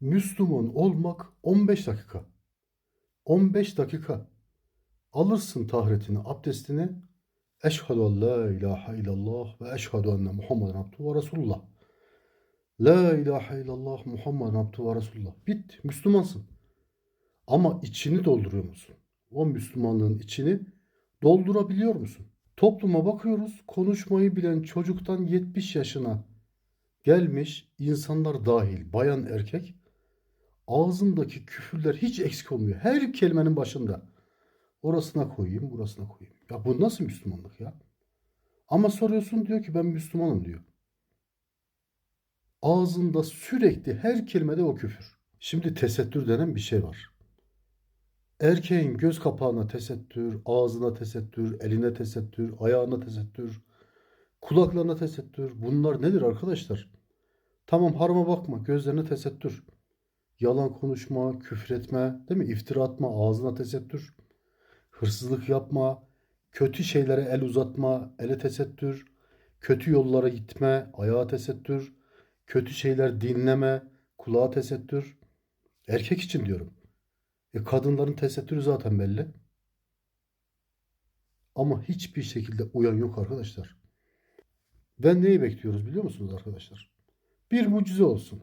Müslüman olmak 15 dakika. 15 dakika. Alırsın taharetini, abdestini. Eşhedü en la ilahe illallah ve eşhedü enne Muhammeden abduhu ve Resulullah. La ilahe illallah Muhammeden abduhu ve Resulullah. Bit, Müslümansın. Ama içini dolduruyor musun? O Müslümanlığın içini doldurabiliyor musun? Topluma bakıyoruz, konuşmayı bilen çocuktan 70 yaşına gelmiş insanlar dahil, bayan erkek, ağzındaki küfürler hiç eksik olmuyor. Her kelimenin başında. Orasına koyayım, burasına koyayım. Ya bu nasıl Müslümanlık ya? Ama soruyorsun diyor ki ben Müslümanım diyor. Ağzında sürekli her kelimede o küfür. Şimdi tesettür denen bir şey var. Erkeğin göz kapağına tesettür, ağzına tesettür, eline tesettür, ayağına tesettür, kulaklarına tesettür. Bunlar nedir arkadaşlar? Tamam harama bakma, gözlerine tesettür. Yalan konuşma, küfretme, değil mi? İftira atma, ağzına tesettür. Hırsızlık yapma, kötü şeylere el uzatma, ele tesettür. Kötü yollara gitme, ayağa tesettür. Kötü şeyler dinleme, kulağa tesettür. Erkek için diyorum. E kadınların tesettürü zaten belli. Ama hiçbir şekilde uyan yok arkadaşlar. Ve neyi bekliyoruz biliyor musunuz arkadaşlar? Bir mucize olsun.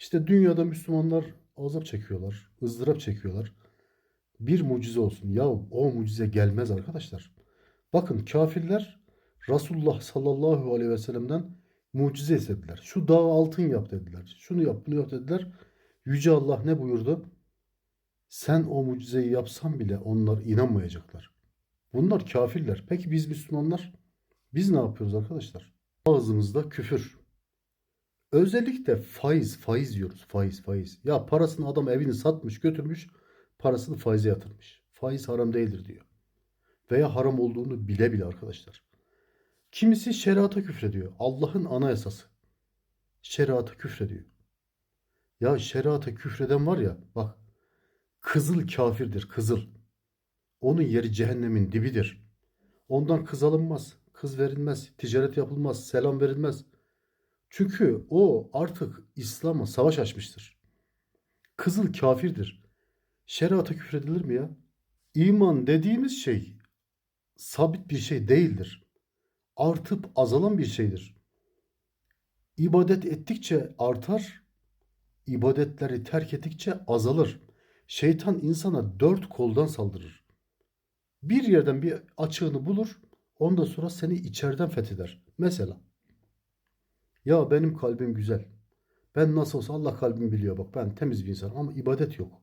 İşte dünyada Müslümanlar azap çekiyorlar, ızdırap çekiyorlar. Bir mucize olsun. Ya o mucize gelmez arkadaşlar. Bakın kafirler Resulullah sallallahu aleyhi ve sellem'den mucize istediler. Şu dağı altın yap dediler. Şunu yap, bunu yap dediler. Yüce Allah ne buyurdu? Sen o mucizeyi yapsan bile onlar inanmayacaklar. Bunlar kafirler. Peki biz Müslümanlar? Biz ne yapıyoruz arkadaşlar? Ağzımızda küfür. Özellikle faiz, faiz diyoruz. Faiz, faiz. Ya parasını adam evini satmış, götürmüş, parasını faize yatırmış. Faiz haram değildir diyor. Veya haram olduğunu bile bile arkadaşlar. Kimisi şeriata küfrediyor. Allah'ın anayasası. Şeriata küfrediyor. Ya şeriata küfreden var ya, bak Kızıl kafirdir, kızıl. Onun yeri cehennemin dibidir. Ondan kız alınmaz, kız verilmez, ticaret yapılmaz, selam verilmez. Çünkü o artık İslam'a savaş açmıştır. Kızıl kafirdir. Şeriata küfredilir mi ya? İman dediğimiz şey sabit bir şey değildir. Artıp azalan bir şeydir. İbadet ettikçe artar, ibadetleri terk ettikçe azalır. Şeytan insana dört koldan saldırır. Bir yerden bir açığını bulur, ondan sonra seni içeriden fetheder. Mesela, ya benim kalbim güzel. Ben nasıl olsa Allah kalbimi biliyor bak ben temiz bir insanım ama ibadet yok.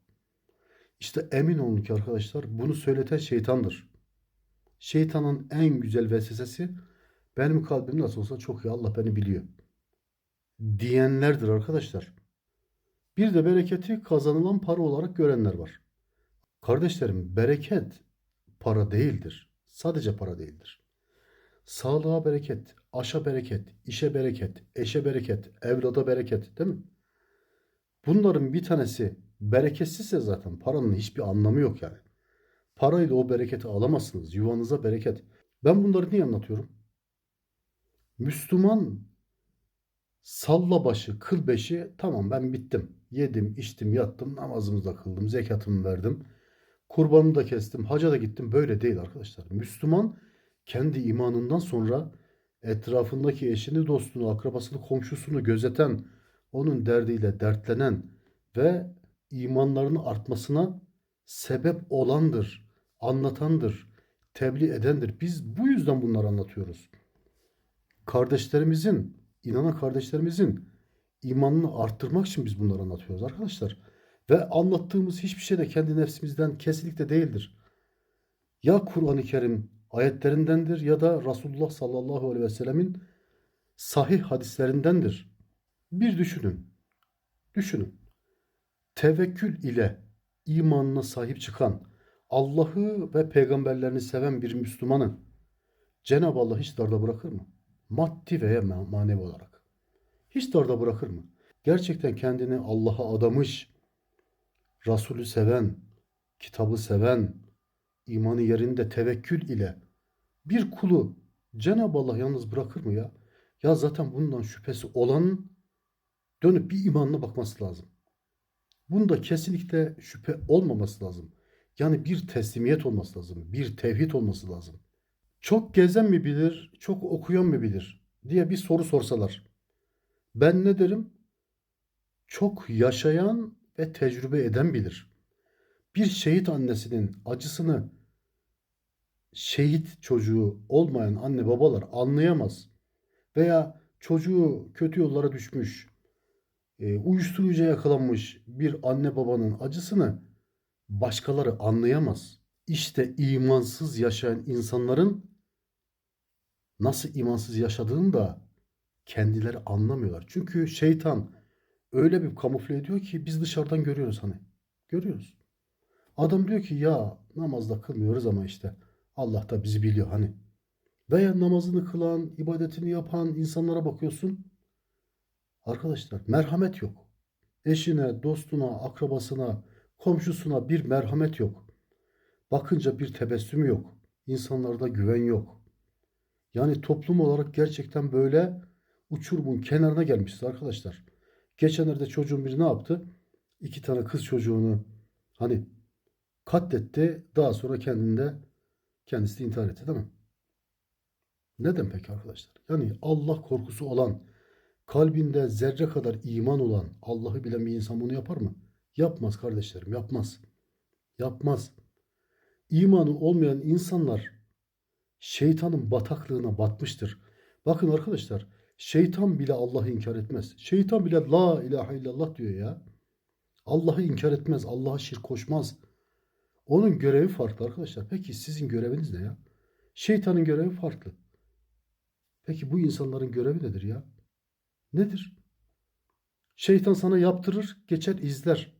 İşte emin olun ki arkadaşlar bunu söyleten şeytandır. Şeytanın en güzel vesvesesi benim kalbim nasıl olsa çok iyi Allah beni biliyor. Diyenlerdir arkadaşlar. Bir de bereketi kazanılan para olarak görenler var. Kardeşlerim bereket para değildir. Sadece para değildir. Sağlığa bereket, aşa bereket, işe bereket, eşe bereket, evlada bereket değil mi? Bunların bir tanesi bereketsizse zaten paranın hiçbir anlamı yok yani. Parayla o bereketi alamazsınız. Yuvanıza bereket. Ben bunları niye anlatıyorum? Müslüman salla başı, kıl beşi tamam ben bittim. Yedim, içtim, yattım, namazımı da kıldım, zekatımı verdim. Kurbanımı da kestim, haca da gittim. Böyle değil arkadaşlar. Müslüman kendi imanından sonra etrafındaki eşini, dostunu, akrabasını, komşusunu gözeten, onun derdiyle dertlenen ve imanlarının artmasına sebep olandır, anlatandır, tebliğ edendir. Biz bu yüzden bunları anlatıyoruz. Kardeşlerimizin, inanan kardeşlerimizin imanını arttırmak için biz bunları anlatıyoruz arkadaşlar. Ve anlattığımız hiçbir şey de kendi nefsimizden kesinlikle değildir. Ya Kur'an-ı Kerim ayetlerindendir ya da Resulullah sallallahu aleyhi ve sellemin sahih hadislerindendir. Bir düşünün. Düşünün. Tevekkül ile imanına sahip çıkan, Allah'ı ve peygamberlerini seven bir Müslümanı Cenab-ı Allah hiç darda bırakır mı? Maddi veya manevi olarak. Hiç darda bırakır mı? Gerçekten kendini Allah'a adamış, Resulü seven, kitabı seven, imanı yerinde tevekkül ile bir kulu Cenab-ı Allah yalnız bırakır mı ya? Ya zaten bundan şüphesi olan dönüp bir imanına bakması lazım. Bunda kesinlikle şüphe olmaması lazım. Yani bir teslimiyet olması lazım. Bir tevhid olması lazım. Çok gezen mi bilir, çok okuyan mı bilir diye bir soru sorsalar. Ben ne derim? Çok yaşayan ve tecrübe eden bilir. Bir şehit annesinin acısını şehit çocuğu olmayan anne babalar anlayamaz. Veya çocuğu kötü yollara düşmüş, e, uyuşturucuya yakalanmış bir anne babanın acısını başkaları anlayamaz. İşte imansız yaşayan insanların nasıl imansız yaşadığını da kendileri anlamıyorlar. Çünkü şeytan öyle bir kamufle ediyor ki biz dışarıdan görüyoruz hani. Görüyoruz. Adam diyor ki ya namazda kılmıyoruz ama işte Allah da bizi biliyor hani. Veya namazını kılan, ibadetini yapan insanlara bakıyorsun. Arkadaşlar merhamet yok. Eşine, dostuna, akrabasına, komşusuna bir merhamet yok. Bakınca bir tebessüm yok. İnsanlarda güven yok. Yani toplum olarak gerçekten böyle uçurumun kenarına gelmişiz arkadaşlar. Geçenlerde çocuğun biri ne yaptı? İki tane kız çocuğunu hani katletti. Daha sonra kendinde kendisi de intihar etti değil mi? Neden peki arkadaşlar? Yani Allah korkusu olan, kalbinde zerre kadar iman olan, Allah'ı bilen bir insan bunu yapar mı? Yapmaz kardeşlerim, yapmaz. Yapmaz. İmanı olmayan insanlar şeytanın bataklığına batmıştır. Bakın arkadaşlar, şeytan bile Allah'ı inkar etmez. Şeytan bile la ilahe illallah diyor ya. Allah'ı inkar etmez, Allah'a şirk koşmaz. Onun görevi farklı arkadaşlar. Peki sizin göreviniz ne ya? Şeytanın görevi farklı. Peki bu insanların görevi nedir ya? Nedir? Şeytan sana yaptırır, geçer izler.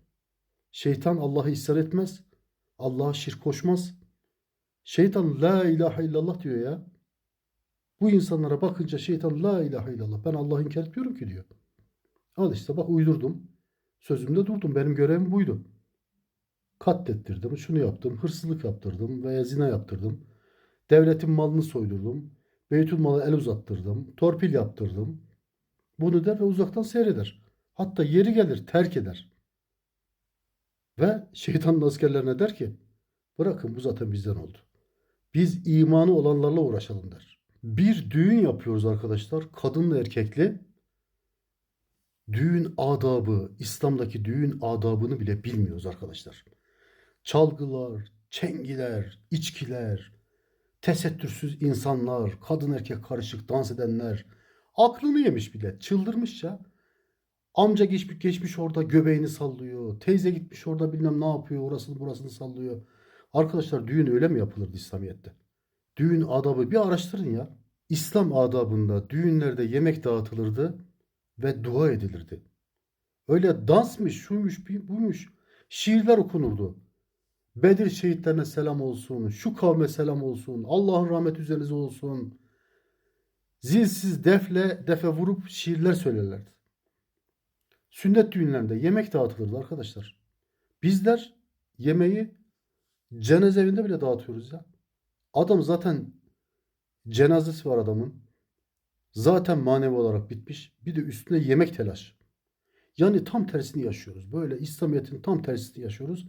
Şeytan Allah'ı isyan etmez. Allah'a şirk koşmaz. Şeytan la ilahe illallah diyor ya. Bu insanlara bakınca şeytan la ilahe illallah. Ben Allah'ı inkar etmiyorum ki diyor. Al işte bak uydurdum. Sözümde durdum. Benim görevim buydu. Katlettirdim, şunu yaptım, hırsızlık yaptırdım veya zina yaptırdım. Devletin malını soydurdum. Beytül malı el uzattırdım. Torpil yaptırdım. Bunu der ve uzaktan seyreder. Hatta yeri gelir terk eder. Ve şeytanın askerlerine der ki bırakın bu zaten bizden oldu. Biz imanı olanlarla uğraşalım der. Bir düğün yapıyoruz arkadaşlar. Kadınlı erkekli. Düğün adabı, İslam'daki düğün adabını bile bilmiyoruz arkadaşlar. Çalgılar, çengiler, içkiler, tesettürsüz insanlar, kadın erkek karışık dans edenler. Aklını yemiş bile, çıldırmış ya. Amca geçmiş, geçmiş orada göbeğini sallıyor. Teyze gitmiş orada bilmem ne yapıyor, orasını burasını sallıyor. Arkadaşlar düğün öyle mi yapılırdı İslamiyet'te? Düğün adabı bir araştırın ya. İslam adabında düğünlerde yemek dağıtılırdı ve dua edilirdi. Öyle dansmış, şuymuş, buymuş. Şiirler okunurdu. Bedir şehitlerine selam olsun, şu kavme selam olsun, Allah'ın rahmeti üzerinize olsun. Zilsiz defle defe vurup şiirler söylerlerdi. Sünnet düğünlerinde yemek dağıtılırdı arkadaşlar. Bizler yemeği cenaze evinde bile dağıtıyoruz ya. Adam zaten cenazesi var adamın. Zaten manevi olarak bitmiş. Bir de üstüne yemek telaş. Yani tam tersini yaşıyoruz. Böyle İslamiyet'in tam tersini yaşıyoruz.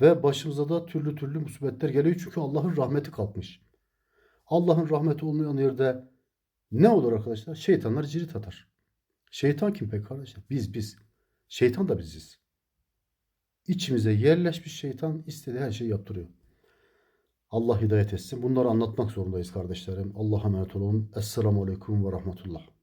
Ve başımıza da türlü türlü musibetler geliyor. Çünkü Allah'ın rahmeti kalkmış. Allah'ın rahmeti olmayan yerde ne olur arkadaşlar? Şeytanlar cirit atar. Şeytan kim peki kardeşler? Biz biz. Şeytan da biziz. İçimize yerleşmiş şeytan istediği her şeyi yaptırıyor. Allah hidayet etsin. Bunları anlatmak zorundayız kardeşlerim. Allah'a emanet olun. Esselamu Aleyküm ve Rahmetullah.